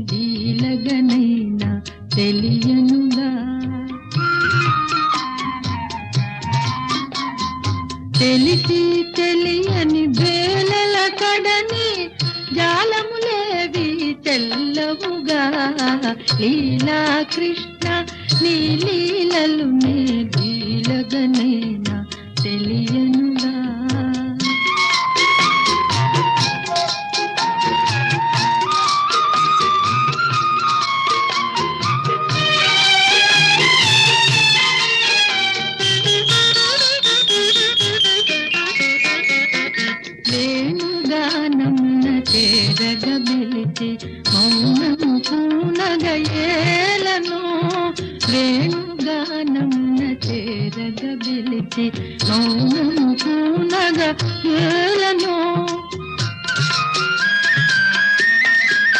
దీలగనైనా తెలియనుగా. తెలిసి తెలియని వేలల కడని జాలములేవి తెల్లవుగా లీలా కృష్ణ నీ లీలలు నీ వేణుగానమున చేరగ బిలిచి మౌనము కూనగయేలను వేణుగానమున చేరగ బిలిచి మౌనము కూనగ ఏలను